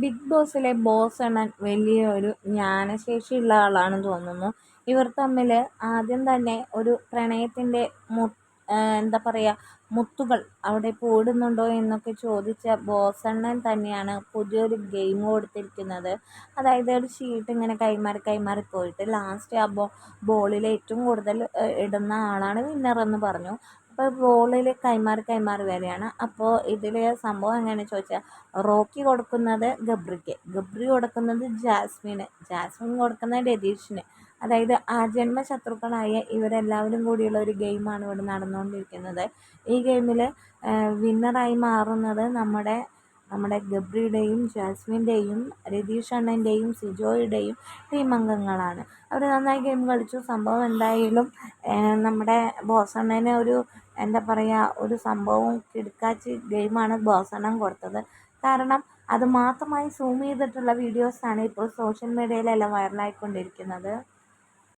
Big ബോസിലെ boss അണ്ണൻ വലിയൊരു ജ്ഞാനശേഷിയുള്ള ആളാണെന്ന് തോന്നുന്നു. ഇവർ തമ്മിൽ ആദ്യം തന്നെ ഒരു പ്രണയത്തിന്റെ മു എന്താ പറയുക മുത്തുകൾ അവിടെ പോടുന്നുണ്ടോ എന്നൊക്കെ ചോദിച്ച ബോസണ്ണൻ തന്നെയാണ് പുതിയൊരു ഗെയിം കൊടുത്തിരിക്കുന്നത്. അതായത് ഒരു ഷീട്ട് ഇങ്ങനെ കൈമാറി കൈമാറി പോയിട്ട് ലാസ്റ്റ് ആ ബോ ബോളിൽ ഏറ്റവും കൂടുതൽ ഇടുന്ന ആളാണ് വിന്നർ എന്ന് പറഞ്ഞു. അപ്പോൾ ബോളിൽ കൈമാറി കൈമാറി വരികയാണ്. അപ്പോൾ ഇതിൽ സംഭവം എങ്ങനെയാണെന്ന് ചോദിച്ചാൽ റോക്കി കൊടുക്കുന്നത് ഗബ്രിക്ക്. ഗബ്രി കൊടുക്കുന്നത് ജാസ്മിന്. ജാസ്മിൻ കൊടുക്കുന്നത് രതീഷിന്. അതായത് ആജന്മ ശത്രുക്കളായ ഇവരെല്ലാവരും കൂടിയുള്ള ഒരു ഗെയിമാണ് ഇവിടെ നടന്നുകൊണ്ടിരിക്കുന്നത്. ഈ ഗെയിമിൽ വിന്നറായി മാറുന്നത് നമ്മുടെ നമ്മുടെ ഗബ്രിയുടെയും ജാസ്മിന്റെയും രതീഷ് അണ്ണന്റെയും സിജോയുടെയും ടീം അംഗങ്ങളാണ്. അവർ നന്നായി ഗെയിം കളിച്ചു. സംഭവം എന്തായാലും നമ്മുടെ ബോസണ്ണനെ ഒരു എന്താ പറയുക ഒരു സംഭവം കിടുക്കാച്ചി ഗെയിമാണ് ബോസണ്ണൻ കൊടുത്തത്. കാരണം അത് മാത്രമായി സൂം ചെയ്തിട്ടുള്ള വീഡിയോസാണ് ഇപ്പോൾ സോഷ്യൽ മീഡിയയിലെല്ലാം വൈറലായിക്കൊണ്ടിരിക്കുന്നത്